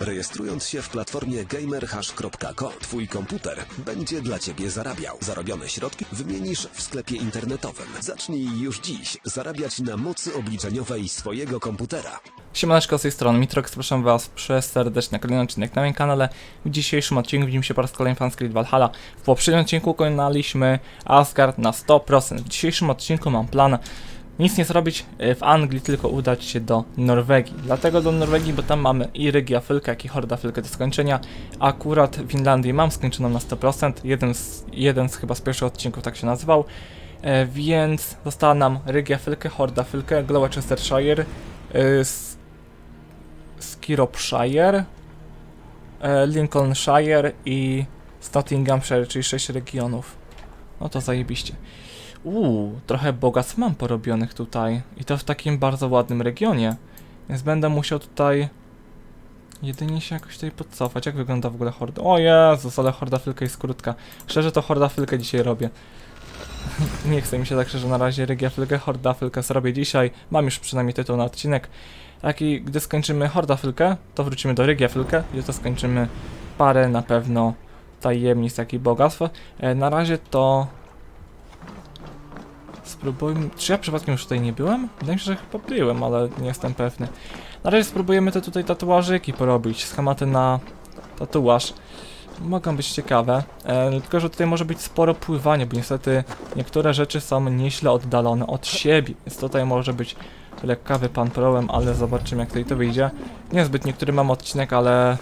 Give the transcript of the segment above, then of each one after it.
Rejestrując się w platformie gamerhash.co, twój komputer będzie dla ciebie zarabiał. Zarobione środki wymienisz w sklepie internetowym. Zacznij już dziś zarabiać na mocy obliczeniowej swojego komputera. Siemaneczko z tej strony Mitrox, zapraszam was przez serdecznie kolejny odcinek na moim kanale. W dzisiejszym odcinku widzimy się po raz kolejny Fanscript Valhalla. W poprzednim odcinku pokonaliśmy Asgard na 100%. W dzisiejszym odcinku mam plan nic nie zrobić e, w Anglii, tylko udać się do Norwegii. Dlatego do Norwegii, bo tam mamy i Rygia Fylkę, jak i Horda Fylkę do skończenia. Akurat w Finlandii mam skończoną na 100%. Jeden z, jeden z chyba z pierwszych odcinków tak się nazywał. E, więc została nam Rygia Fylkę, Horda Fylkę, Gloucestershire, e, s- Skirropshire, e, Lincolnshire i Nottinghamshire, czyli 6 regionów. No to zajebiście. Uuu, trochę bogactw mam porobionych tutaj. I to w takim bardzo ładnym regionie. Więc będę musiał tutaj jedynie się jakoś tutaj podcofać. Jak wygląda w ogóle horda? O Jezus, ale horda fylka jest krótka. Szczerze to horda fylkę dzisiaj robię. Nie chce mi się tak szczerze na razie Rygia Fylkę, Horda Fylkę zrobię dzisiaj. Mam już przynajmniej tytuł na odcinek. Tak i gdy skończymy Horda Fylkę, to wrócimy do Rygia Fylkę, gdzie to skończymy parę na pewno tajemnic, jak i bogactw. E, na razie to... Spróbujmy... Czy ja przypadkiem już tutaj nie byłem? Wydaje mi się, że chyba byłem, ale nie jestem pewny. Na razie spróbujemy te tutaj tatuażyki porobić, schematy na tatuaż. Mogą być ciekawe, e, tylko że tutaj może być sporo pływania, bo niestety niektóre rzeczy są nieźle oddalone od siebie, więc tutaj może być lekkawy pan prołem, ale zobaczymy jak tutaj to wyjdzie. Niezbyt niektóry mam odcinek, ale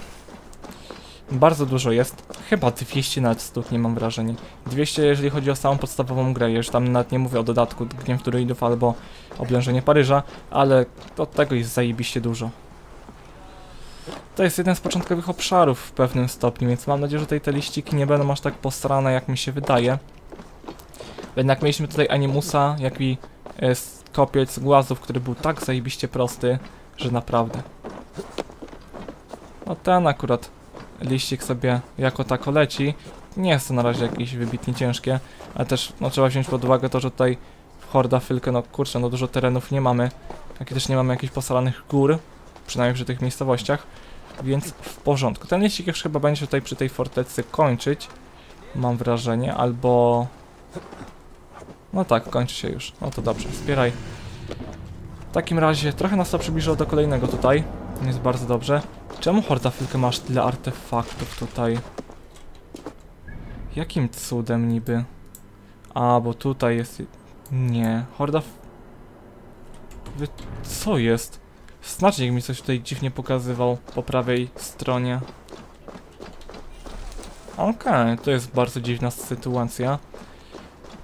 bardzo dużo jest. Chyba 200 nawet stóp, nie mam wrażenia. 200 jeżeli chodzi o samą podstawową grę, już tam nawet nie mówię o dodatku Gniew Druidów albo Oblężenie Paryża, ale od tego jest zajebiście dużo. To jest jeden z początkowych obszarów w pewnym stopniu, więc mam nadzieję, że tutaj te liściki nie będą aż tak posrane, jak mi się wydaje. Jednak mieliśmy tutaj Animusa, jak i e, kopiec głazów, który był tak zajebiście prosty, że naprawdę. No ten akurat liścik sobie jako tako leci. Nie jest to na razie jakieś wybitnie ciężkie, ale też no, trzeba wziąć pod uwagę to, że tutaj w Horda Fylkę, no kurczę, no dużo terenów nie mamy. Jak też nie mamy jakichś posalanych gór, przynajmniej przy tych miejscowościach. Więc w porządku. Ten liścik już chyba będzie tutaj przy tej fortecy kończyć. Mam wrażenie, albo... No tak, kończy się już. No to dobrze, wspieraj. W takim razie trochę nas to przybliżyło do kolejnego tutaj. Jest bardzo dobrze. Czemu Horda Filkę masz tyle artefaktów tutaj? Jakim cudem niby? A, bo tutaj jest... Nie, Horda... Co jest? Znacznik mi coś tutaj dziwnie pokazywał po prawej stronie. Okej, to jest bardzo dziwna sytuacja.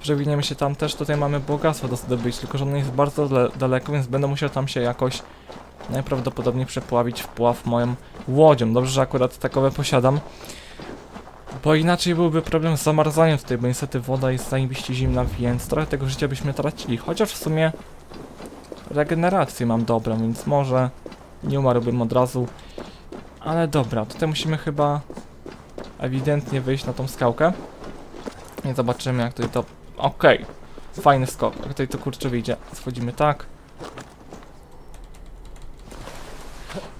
Przewiniemy się tam też, tutaj mamy bogactwo do zdobyć, tylko że ono jest bardzo dale- daleko, więc będę musiał tam się jakoś najprawdopodobniej przepławić w pław moją łodzią. Dobrze, że akurat takowe posiadam. Bo inaczej byłby problem z zamarzaniem tutaj, bo niestety woda jest zajebiście zimna, więc trochę tego życia byśmy tracili. Chociaż w sumie regenerację mam dobrą, więc może nie umarłbym od razu. Ale dobra, tutaj musimy chyba ewidentnie wyjść na tą skałkę. I zobaczymy jak tutaj to... Okej, fajny skok. Jak tutaj to kurczę wyjdzie. Schodzimy tak.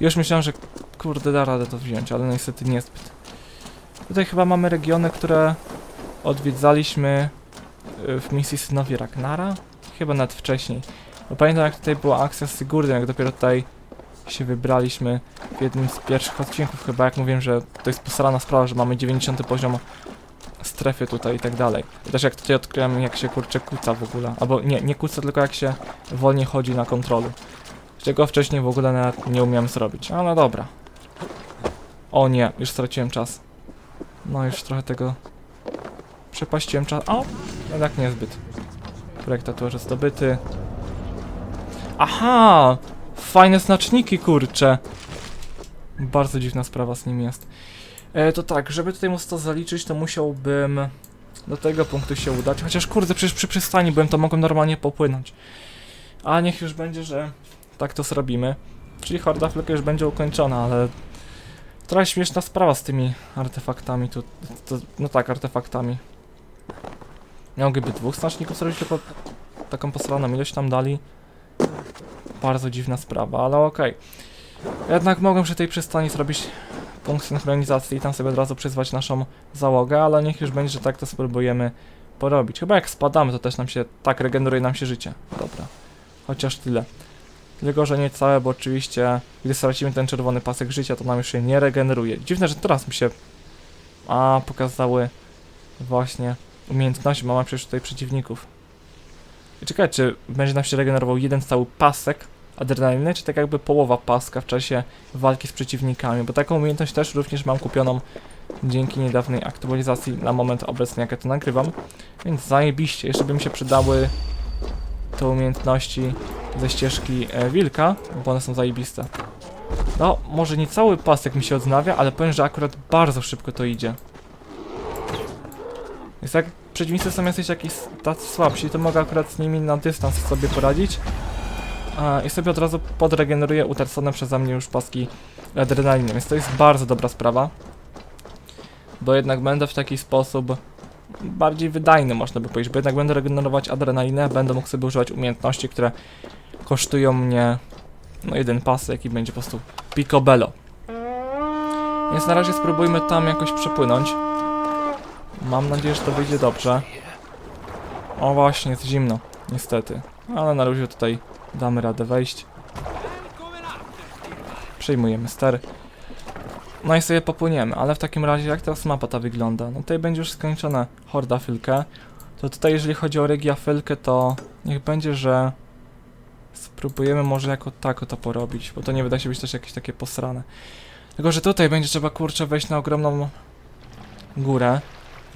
Już myślałem, że kurde da radę to wziąć, ale niestety niezbyt. Tutaj chyba mamy regiony, które odwiedzaliśmy y, w misji Synowie Ragnara. Chyba nawet wcześniej. Bo pamiętam jak tutaj była akcja z Sigurdem, jak dopiero tutaj się wybraliśmy w jednym z pierwszych odcinków chyba, jak mówiłem, że to jest posrana sprawa, że mamy 90 poziom strefy tutaj i tak dalej. I też jak tutaj odkryłem jak się kurczę kuca w ogóle, albo nie, nie kuca, tylko jak się wolniej chodzi na kontrolu. Czego wcześniej w ogóle nawet nie umiałem zrobić, ale dobra. O nie, już straciłem czas. No już trochę tego przepaściłem czas. O, jednak niezbyt. Projekt tatuaży zdobyty. Aha! Fajne znaczniki, kurcze. Bardzo dziwna sprawa z nim jest. E, to tak, żeby tutaj móc to zaliczyć, to musiałbym do tego punktu się udać. Chociaż kurde, przecież przy przystani byłem, to mogłem normalnie popłynąć. A niech już będzie, że tak to zrobimy. Czyli horda flekę już będzie ukończona, ale trochę śmieszna sprawa z tymi artefaktami. To, no tak, artefaktami. Mogliby dwóch znaczników zrobić, tylko taką posraną ilość tam dali. Bardzo dziwna sprawa, ale okej. Jednak mogłem przy tej przystani zrobić punkt synchronizacji i tam sobie od razu przyzwać naszą załogę, ale niech już będzie, że tak to spróbujemy porobić. Chyba jak spadamy, to też nam się, tak regeneruje nam się życie. Dobra, chociaż tyle. Tylko, że nie całe, bo oczywiście, gdy stracimy ten czerwony pasek życia, to nam już się nie regeneruje. Dziwne, że teraz mi się, a, pokazały właśnie umiejętności, mamy przecież tutaj przeciwników. I czekaj, czy będzie nam się regenerował jeden cały pasek adrenaliny, czy tak jakby połowa paska w czasie walki z przeciwnikami, bo taką umiejętność też również mam kupioną dzięki niedawnej aktualizacji na moment obecny, jak ja to nagrywam. Więc zajebiście, jeszcze by mi się przydały te umiejętności ze ścieżki e, wilka, bo one są zajebiste. No, może nie cały pasek mi się odnawia, ale powiem, że akurat bardzo szybko to idzie. Jest jak przeciwnicy są jacyś jakiś tacy słabsi, to mogę akurat z nimi na dystans sobie poradzić. I sobie od razu podregeneruję utracone przeze mnie już paski adrenaliny, więc to jest bardzo dobra sprawa. Bo jednak będę w taki sposób bardziej wydajny, można by powiedzieć, bo jednak będę regenerować adrenalinę, będę mógł sobie używać umiejętności, które kosztują mnie no jeden pasek i będzie po prostu picobello. Więc na razie spróbujmy tam jakoś przepłynąć. Mam nadzieję, że to wyjdzie dobrze. O właśnie, jest zimno, niestety. Ale na razie tutaj damy radę wejść. Przejmujemy ster. No i sobie popłyniemy, ale w takim razie jak teraz mapa ta wygląda? No tutaj będzie już skończona horda fylkę. To tutaj jeżeli chodzi o regia fylkę, to niech będzie, że spróbujemy może jako tako to porobić, bo to nie wyda się być też jakieś takie posrane. Tylko, że tutaj będzie trzeba kurczę wejść na ogromną górę.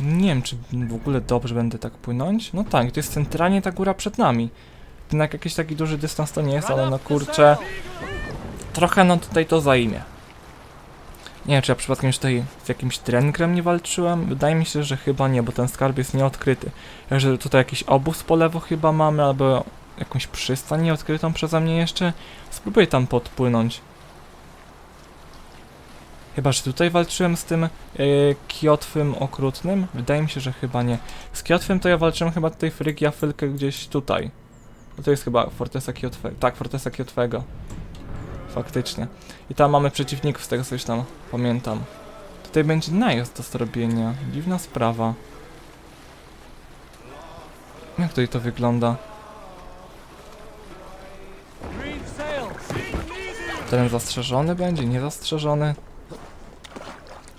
Nie wiem, czy w ogóle dobrze będę tak płynąć. No tak, to jest centralnie ta góra przed nami. Jednak jakiś taki duży dystans to nie jest, ale no kurczę. Trochę no tutaj to zajmie. Nie wiem, czy ja przypadkiem tutaj z jakimś trenkrem nie walczyłem. Wydaje mi się, że chyba nie, bo ten skarb jest nieodkryty. Że tutaj jakiś obóz po lewo chyba mamy, albo jakąś przystań nieodkrytą przeze mnie jeszcze. Spróbuję tam podpłynąć. Chyba, że tutaj walczyłem z tym yy, kiotwym okrutnym? Wydaje mi się, że chyba nie. Z kiotwym to ja walczyłem chyba tutaj w Rygia Fylkę gdzieś tutaj. Bo to jest chyba Fortesa Kiotwego. Tak, Fortesa Kiotwego. Faktycznie. I tam mamy przeciwników, z tego coś tam pamiętam. Tutaj będzie najazd do zrobienia. Dziwna sprawa. Jak tutaj to wygląda? Teren zastrzeżony będzie, niezastrzeżony.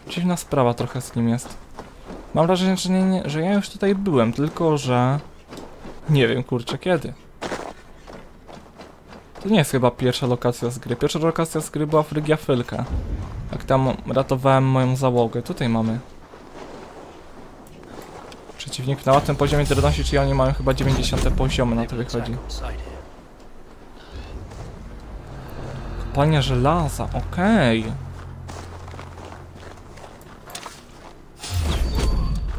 Dziwna sprawa trochę z nim jest. Mam wrażenie, że, nie, nie, że ja już tutaj byłem, tylko że... Nie wiem, kurczę, kiedy. To nie jest chyba pierwsza lokacja z gry. Pierwsza lokacja z gry była Frygia Fylka. Jak tam ratowałem moją załogę. Tutaj mamy. Przeciwnik na łatwym poziomie trudności, czyli oni mają chyba 90 poziomy, na to wychodzi. Kopalnia żelaza, okej.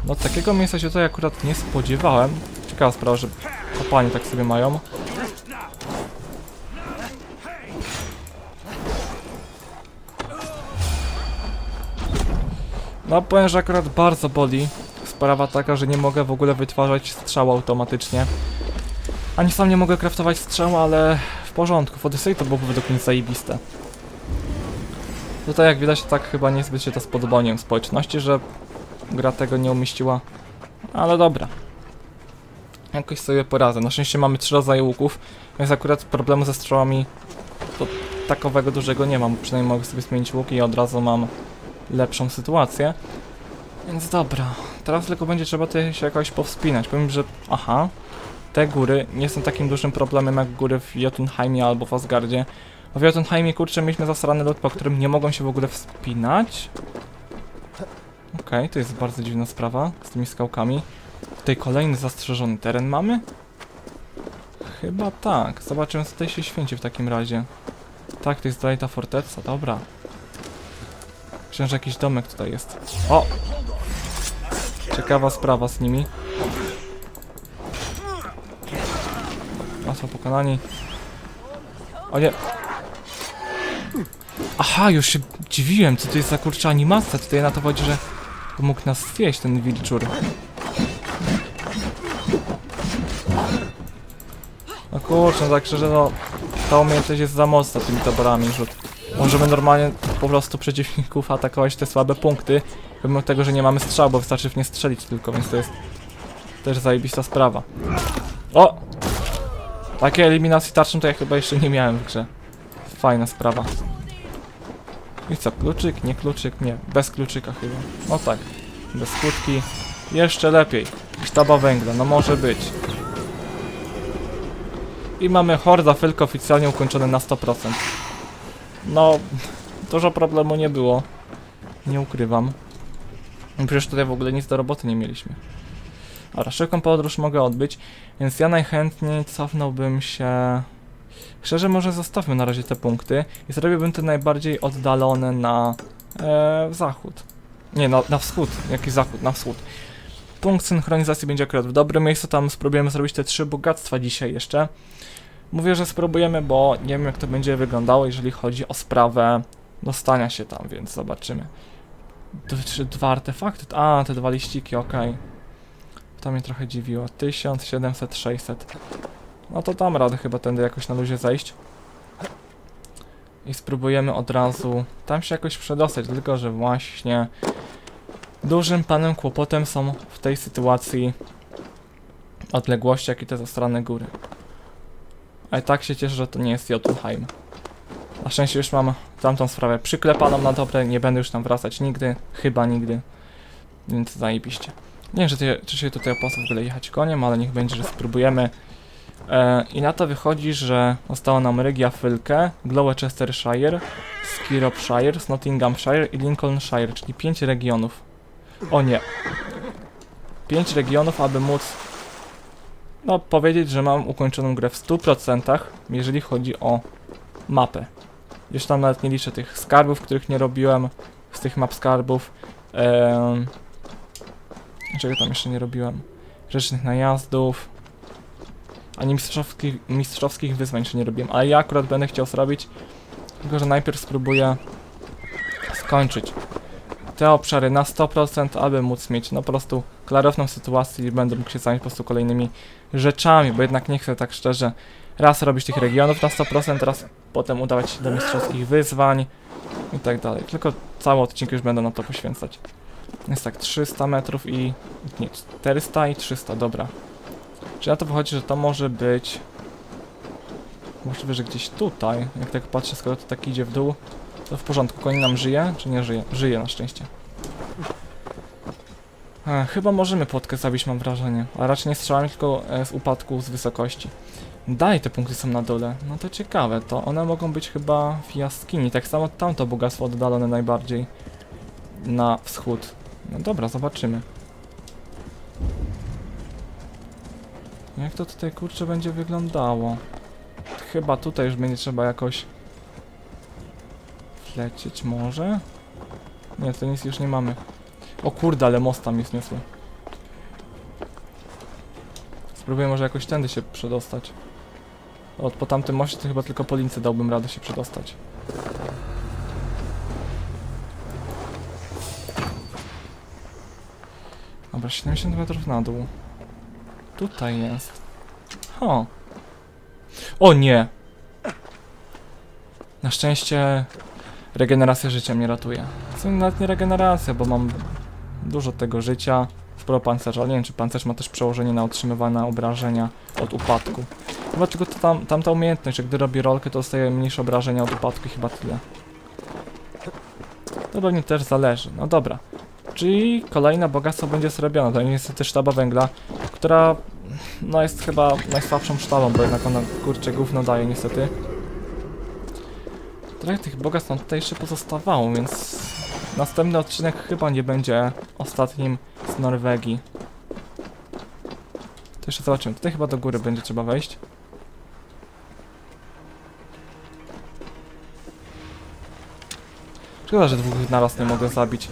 No takiego miejsca się tutaj akurat nie spodziewałem. Ciekawa sprawa, że kopalnie tak sobie mają. No powiem, że akurat bardzo boli. Sprawa taka, że nie mogę w ogóle wytwarzać strzału automatycznie. Ani sam nie mogę craftować strzału, ale w porządku. W Odyssey to byłoby według mnie zajebiste. Tutaj jak widać tak chyba niezbyt się to spodobało, nie wiem, społeczności, że gra tego nie umieściła. Ale dobra. Jakoś sobie poradzę. Na szczęście mamy trzy rodzaje łuków, więc akurat problemu ze strzałami to takowego dużego nie mam. Przynajmniej mogę sobie zmienić łuk i od razu mam lepszą sytuację. Więc dobra, teraz tylko będzie trzeba tutaj się jakoś powspinać. Powiem, że aha, te góry nie są takim dużym problemem jak góry w Jotunheimie albo w Asgardzie. W Jotunheimie, kurczę, mieliśmy zasrany lód, po którym nie mogą się w ogóle wspinać. Okej, to jest bardzo dziwna sprawa z tymi skałkami. Tutaj kolejny zastrzeżony teren mamy? Chyba tak. Zobaczymy, co tutaj się święci w takim razie. Tak, to jest dalej ta forteca, dobra. Myślę, że jakiś domek tutaj jest. O! Ciekawa sprawa z nimi. Łatwo pokonani. O nie! Aha, już się dziwiłem, co to jest za kurczę animacja. Tutaj na to chodzi, że mógł nas zjeść ten wilczur. No kurczę, no tak szczerze, no ta umiejętność jest za mocna tymi toporami rzut. Możemy normalnie po prostu przeciwników atakować te słabe punkty, pomimo tego, że nie mamy strzału, bo wystarczy w nie strzelić tylko, więc to jest też zajebista sprawa. O! Takiej eliminacji tarczą to ja chyba jeszcze nie miałem w grze. Fajna sprawa. I co, kluczyk? Nie kluczyk? Nie, bez kluczyka chyba. No tak, bez skutki. Jeszcze lepiej. Sztaba węgla, no może być. I mamy Horda Fylk oficjalnie ukończony na 100%. No, dużo problemu nie było. Nie ukrywam. Przecież tutaj w ogóle nic do roboty nie mieliśmy. Ale szybką podróż mogę odbyć, więc ja najchętniej cofnąłbym się... Szczerze może zostawmy na razie te punkty i zrobiłbym te najbardziej oddalone na e, zachód. Nie, na, na wschód. Jaki zachód? Na wschód. Punkt synchronizacji będzie akurat w dobrym miejscu, tam spróbujemy zrobić te trzy bogactwa dzisiaj jeszcze. Mówię, że spróbujemy, bo nie wiem jak to będzie wyglądało, jeżeli chodzi o sprawę dostania się tam, więc zobaczymy. D- dwa artefakty? A, te dwa liściki, okej. To mnie trochę dziwiło. 1700, 600. No to dam radę chyba tędy jakoś na luzie zejść. I spróbujemy od razu tam się jakoś przedostać, tylko że właśnie dużym panem kłopotem są w tej sytuacji odległości, jak i te zastrane góry. A i tak się cieszę, że to nie jest Jotunheim. Na szczęście już mam tamtą sprawę przyklepaną na dobre, nie będę już tam wracać nigdy, chyba nigdy. Więc zajebiście. Nie wiem, czy, ty, czy się tutaj opłaca w ogóle jechać koniem, ale niech będzie, że spróbujemy. E, I na to wychodzi, że została nam Regia Fylke, Gloucestershire, Skiropshire, Nottinghamshire i Lincolnshire, czyli 5 regionów. O nie. 5 regionów, aby móc no, powiedzieć, że mam ukończoną grę w 100%, jeżeli chodzi o mapę. Już tam nawet nie liczę tych skarbów, których nie robiłem, z tych map skarbów. Em, czego tam jeszcze nie robiłem? Rzecznych najazdów. Ani mistrzowskich, mistrzowskich wyzwań jeszcze nie robiłem, ale ja akurat będę chciał zrobić, tylko że najpierw spróbuję skończyć te obszary na 100%, aby móc mieć no po prostu klarowną sytuację i będę mógł się zająć po prostu kolejnymi rzeczami, bo jednak nie chcę tak szczerze raz robić tych regionów na 100%, raz potem udawać się do mistrzowskich wyzwań i tak dalej. Tylko cały odcinek już będę na to poświęcać. Jest tak 300 metrów i... nie, 400 i 300, dobra. Czy na to wychodzi, że to może być... Możliwe, że gdzieś tutaj, jak tak patrzę, skoro to tak idzie w dół, to w porządku. Koń nam żyje, czy nie żyje? Żyje na szczęście. E, chyba możemy płotkę zabić, mam wrażenie. A raczej nie strzelamy, tylko e, z upadku z wysokości. Dalej te punkty są na dole. No to ciekawe, to one mogą być chyba w jaskini. Tak samo tamto bogactwo oddalone najbardziej na wschód. No dobra, zobaczymy. Jak to tutaj kurczę będzie wyglądało? Chyba tutaj już będzie trzeba jakoś lecieć może? Nie, to nic już nie mamy. O kurde, ale most tam jest niosły. Spróbuję może jakoś tędy się przedostać. Od po tamtym moście to chyba tylko po lince dałbym radę się przedostać. Dobra, 70 metrów na dół. Tutaj jest. Ho. O nie! Na szczęście regeneracja życia mnie ratuje. W sumie nawet nie regeneracja, bo mam dużo tego życia. Sporo pancerza, nie wiem czy pancerz ma też przełożenie na otrzymywane obrażenia od upadku. Chyba tylko to tam, tamta umiejętność, że gdy robię rolkę to dostaję mniejsze obrażenia od upadku chyba tyle. To pewnie też zależy, no dobra. Czyli kolejne bogactwo będzie zrobione, to niestety sztaba węgla, która no jest chyba najsłabszą sztabą, bo jednak ona kurczę gówno daje niestety. Trochę tych bogactw nam tutaj jeszcze pozostawało, więc następny odcinek chyba nie będzie ostatnim z Norwegii. To jeszcze zobaczymy. Tutaj chyba do góry będzie trzeba wejść. Szkoda, że dwóch naraz nie mogę zabić.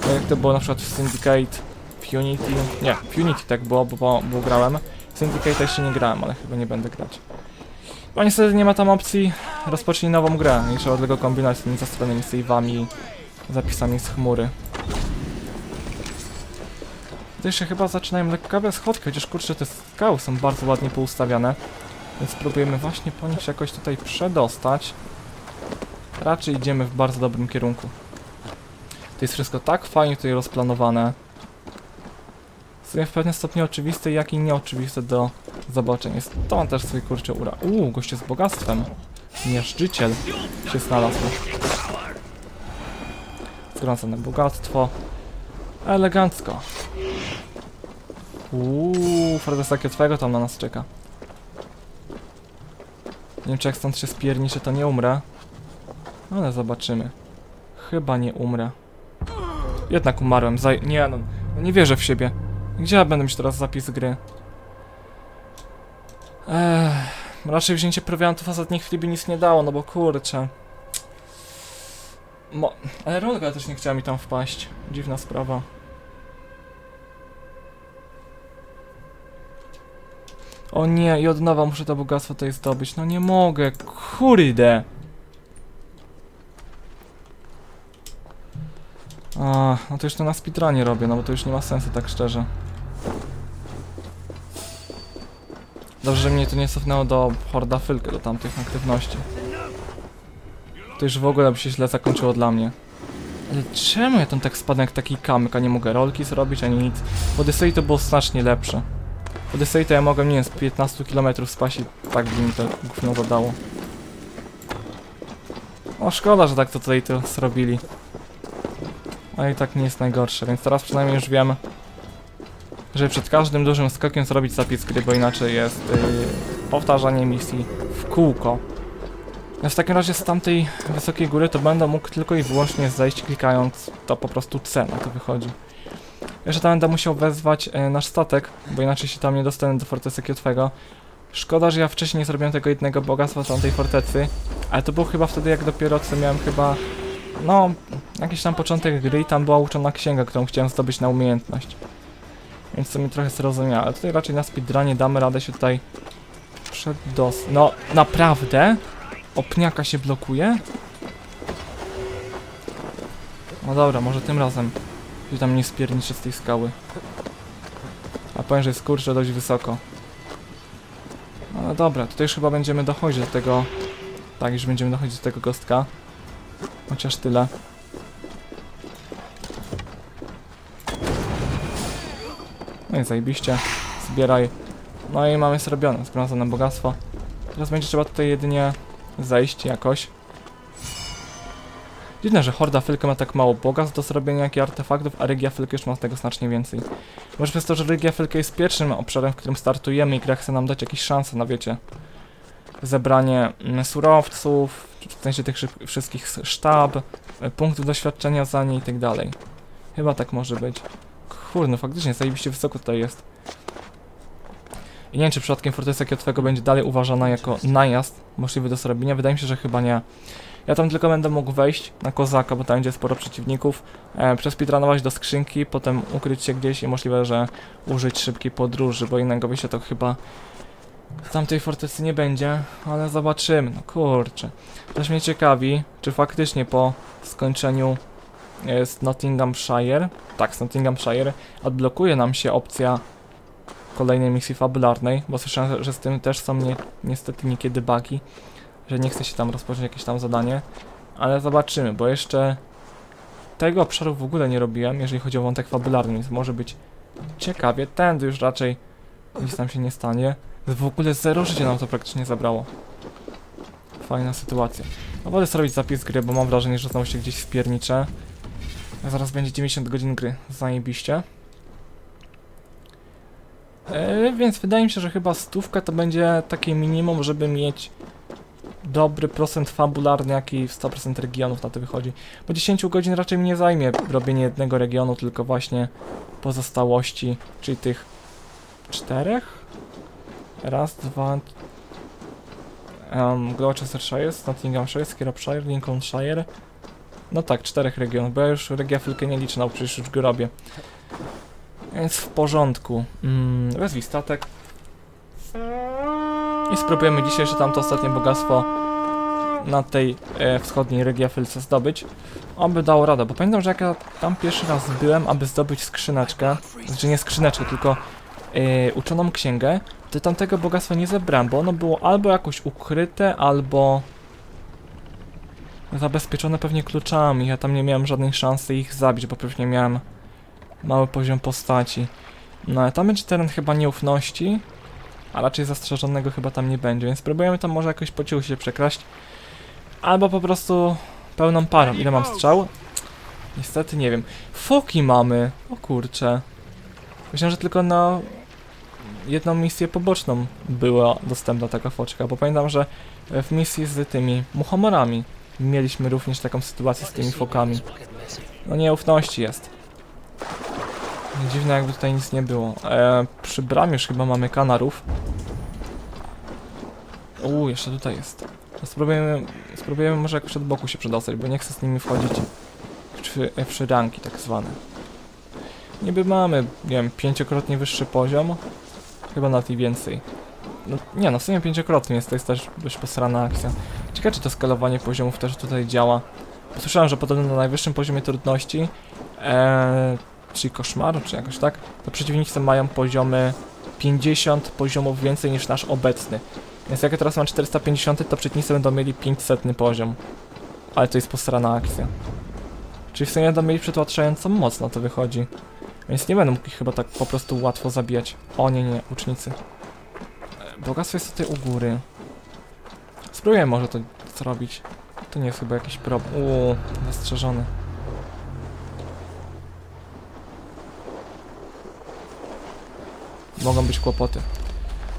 Tak jak to było na przykład w Syndicate, w Unity. Nie, w Unity tak było, bo, bo, bo grałem. W Syndicate jeszcze nie grałem, ale chyba nie będę grać. Bo niestety nie ma tam opcji rozpocznij nową grę i trzeba tego kombinować z tymi zastronymi save'ami, zapisami z chmury. To jeszcze chyba zaczynają lekkawe schodki, chociaż kurczę te skały są bardzo ładnie poustawiane. Więc spróbujemy właśnie po nich się jakoś tutaj przedostać. Raczej idziemy w bardzo dobrym kierunku. To jest wszystko tak fajnie tutaj rozplanowane. Sumie w pewnym stopniu oczywiste, jak i nieoczywiste do zobaczenia. Ma też swój kurczę ura. Uuu, goście z bogactwem. Mierzyciel się znalazł. Zgromadzone bogactwo. Elegancko. Uuu, Fredes takie twojego tam na nas czeka. Nie wiem czy jak stąd się spierniczy to nie umrę. Ale zobaczymy. Chyba nie umrę. Jednak umarłem. Zaj nie no, no, nie wierzę w siebie. Gdzie ja będę mieć teraz zapis gry? Ech, raczej wzięcie prowiantów w ostatniej chwili by nic nie dało, no bo kurczę. Mo ale Rolga też nie chciała mi tam wpaść. Dziwna sprawa. O nie, i od nowa muszę to bogactwo tutaj zdobyć. No nie mogę, kurde. A, no to już to na speedrunie robię, no bo to już nie ma sensu, tak szczerze. Dobrze, że mnie to nie cofnęło do Horda Fylkę, do tamtych aktywności. To już w ogóle by się źle zakończyło dla mnie. Ale czemu ja tam tak spadłem jak taki kamyk, a nie mogę rolki zrobić, ani nic? W Odyssey to było znacznie lepsze. W Odyssey to ja mogłem, nie wiem, z 15 km spaść i tak by mi to gówno zadało. O, szkoda, że tak to tutaj to zrobili. Ale i tak nie jest najgorsze, więc teraz przynajmniej już wiem, że przed każdym dużym skokiem zrobić zapis gry, bo inaczej jest yy, powtarzanie misji w kółko. Ja w takim razie z tamtej wysokiej góry to będę mógł tylko i wyłącznie zejść klikając to po prostu C, na to wychodzi. Jeszcze tam będę musiał wezwać e, nasz statek, bo inaczej się tam nie dostanę do fortecy Kiotwego. Szkoda, że ja wcześniej nie zrobiłem tego jednego bogactwa tamtej fortecy, ale to był chyba wtedy jak dopiero co miałem chyba, no, jakiś tam początek gry i tam była uczona księga, którą chciałem zdobyć na umiejętność. Więc to mi trochę zrozumiałe, ale tutaj raczej na speedrunie damy radę się tutaj przedos... No, naprawdę? Opniaka się blokuje? No dobra, może tym razem się tam nie spierniczy z tej skały. A powiem, że jest kurczę dość wysoko. No dobra, tutaj już chyba będziemy dochodzić do tego... Tak, już będziemy dochodzić do tego kostka. Chociaż tyle. No i zajebiście. Zbieraj. No i mamy zrobione, zgromadzone bogactwo. Teraz będzie trzeba tutaj jedynie zejść jakoś. Dziwne, że Horda Fylka ma tak mało bogactw do zrobienia jak i artefaktów, a Regia Fylka już ma tego znacznie więcej. Może przez to, że Regia Fylka jest pierwszym obszarem, w którym startujemy i gra chce nam dać jakieś szanse na, wiecie, zebranie surowców, w sensie tych wszystkich sztab, e, punktów doświadczenia za nie i tak dalej. Chyba tak może być. Kurde, no faktycznie, zajebiście wysoko tutaj jest. I nie wiem, czy przypadkiem Forteca Kiotwego będzie dalej uważana jako najazd możliwy do zrobienia. Wydaje mi się, że chyba nie. Ja tam tylko będę mógł wejść na kozaka, bo tam będzie sporo przeciwników, e, przespeedrunować do skrzynki, potem ukryć się gdzieś i możliwe, że użyć szybkiej podróży, bo innego wyjścia to chyba tamtej fortecy nie będzie, ale zobaczymy, no kurczę. Też mnie ciekawi, czy faktycznie po skończeniu e, z Nottinghamshire, tak, z Nottinghamshire, odblokuje nam się opcja kolejnej misji fabularnej, bo słyszałem, że z tym też są nie, niestety niekiedy bugi, że nie chce się tam rozpocząć jakieś tam zadanie, ale zobaczymy, bo jeszcze tego obszaru w ogóle nie robiłem, jeżeli chodzi o wątek fabularny, więc może być ciekawie, tędy już raczej nic nam się nie stanie. W ogóle zero życia nam to praktycznie zabrało. Fajna sytuacja. No wolę zrobić zapis gry, bo mam wrażenie, że znowu się gdzieś spierniczę. Zaraz będzie 90 godzin gry, zajebiście. E, więc wydaje mi się, że chyba stówka to będzie takie minimum, żeby mieć dobry procent fabularny, jaki w 100% regionów na to wychodzi. Po 10 godzin raczej mi nie zajmie robienie jednego regionu, tylko właśnie pozostałości, czyli tych czterech? Raz, dwa... Um, Gloucestershire, Nottinghamshire, Skierropshire, Lincolnshire. No tak, czterech regionów, bo ja już Regia Fylkę nie liczę, no przecież już go robię. Więc w porządku. Mm, wezwij statek. I spróbujemy dzisiaj jeszcze tamto ostatnie bogactwo na tej e, wschodniej Regia Fylce zdobyć. Oby dało radę, bo pamiętam, że jak ja tam pierwszy raz byłem, aby zdobyć skrzyneczkę, znaczy nie skrzyneczkę, tylko e, uczoną księgę, to tamtego bogactwa nie zebrałem, bo ono było albo jakoś ukryte, albo... zabezpieczone pewnie kluczami. Ja tam nie miałem żadnej szansy ich zabić, bo pewnie miałem mały poziom postaci. No ale tam będzie teren chyba nieufności, a raczej zastrzeżonego chyba tam nie będzie, więc spróbujemy tam może jakoś po cichu się przekraść. Albo po prostu pełną parą. Ile mam strzał? Niestety nie wiem. Foki mamy! O kurcze. Myślałem, że tylko na jedną misję poboczną była dostępna taka foczka, bo pamiętam, że w misji z tymi muchomorami mieliśmy również taką sytuację z tymi fokami. No nieufności jest. Dziwne jakby tutaj nic nie było. E, przy bramie już chyba mamy kanarów. Uuu, jeszcze tutaj jest. No spróbujemy, spróbujemy może jakoś od boku się przedostać, bo nie chcę z nimi wchodzić w, w tak zwane. Niby mamy, nie wiem, pięciokrotnie wyższy poziom. Chyba nawet i więcej. No, nie no, w sumie pięciokrotnie jest, to jest też dość posrana akcja. Ciekawe, czy to skalowanie poziomów też tutaj działa. Słyszałem, że podobno na najwyższym poziomie trudności, e, czyli koszmaru, czy jakoś tak, to przeciwnicy mają poziomy 50 poziomów więcej niż nasz obecny. Więc jak ja teraz mam 450, to przeciwnicy będą mieli 500 poziom. Ale to jest posrana akcja. Czyli w sumie będą mieli przytłaczającą moc, no to wychodzi. Więc nie będę mógł ich chyba tak po prostu łatwo zabijać. O nie, nie, łucznicy. Bogactwo jest tutaj u góry. Spróbuję może to zrobić. To nie jest chyba jakiś problem. Uuu, zastrzeżony. Mogą być kłopoty.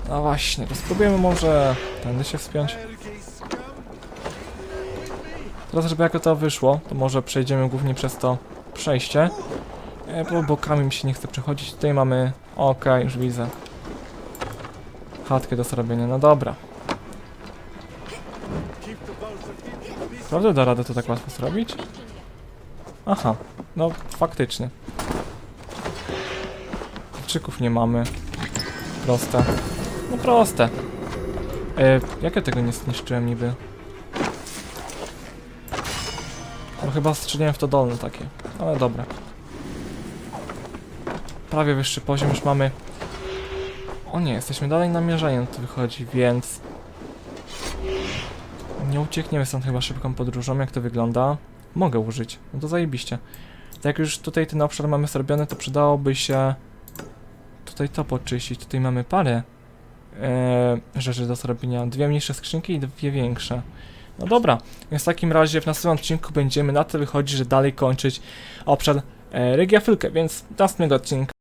No właśnie, to spróbujemy może tędy się wspiąć. Teraz, żeby jako to wyszło, to może przejdziemy głównie przez to przejście. E, bo bokami mi się nie chce przechodzić. Tutaj mamy... Okej, już widzę. Chatkę do zrobienia, no dobra. Prawda da radę to tak łatwo zrobić? Aha, no faktycznie. Kolczyków nie mamy. Proste. No proste. E, jak ja tego nie zniszczyłem niby? No chyba strzeliłem w to dolne takie. Ale dobra. Prawie wyższy poziom już mamy. O nie, jesteśmy dalej na mierzeniu, to wychodzi, więc... Nie uciekniemy stąd chyba szybką podróżą, jak to wygląda. Mogę użyć, no to zajebiście. Jak już tutaj ten obszar mamy zrobiony, to przydałoby się tutaj to poczyścić. Tutaj mamy parę e, rzeczy do zrobienia. Dwie mniejsze skrzynki i dwie większe. No dobra, więc w takim razie w następnym odcinku będziemy na to wychodzić, że dalej kończyć obszar e, Regia Fylkę, więc następnego odcinka.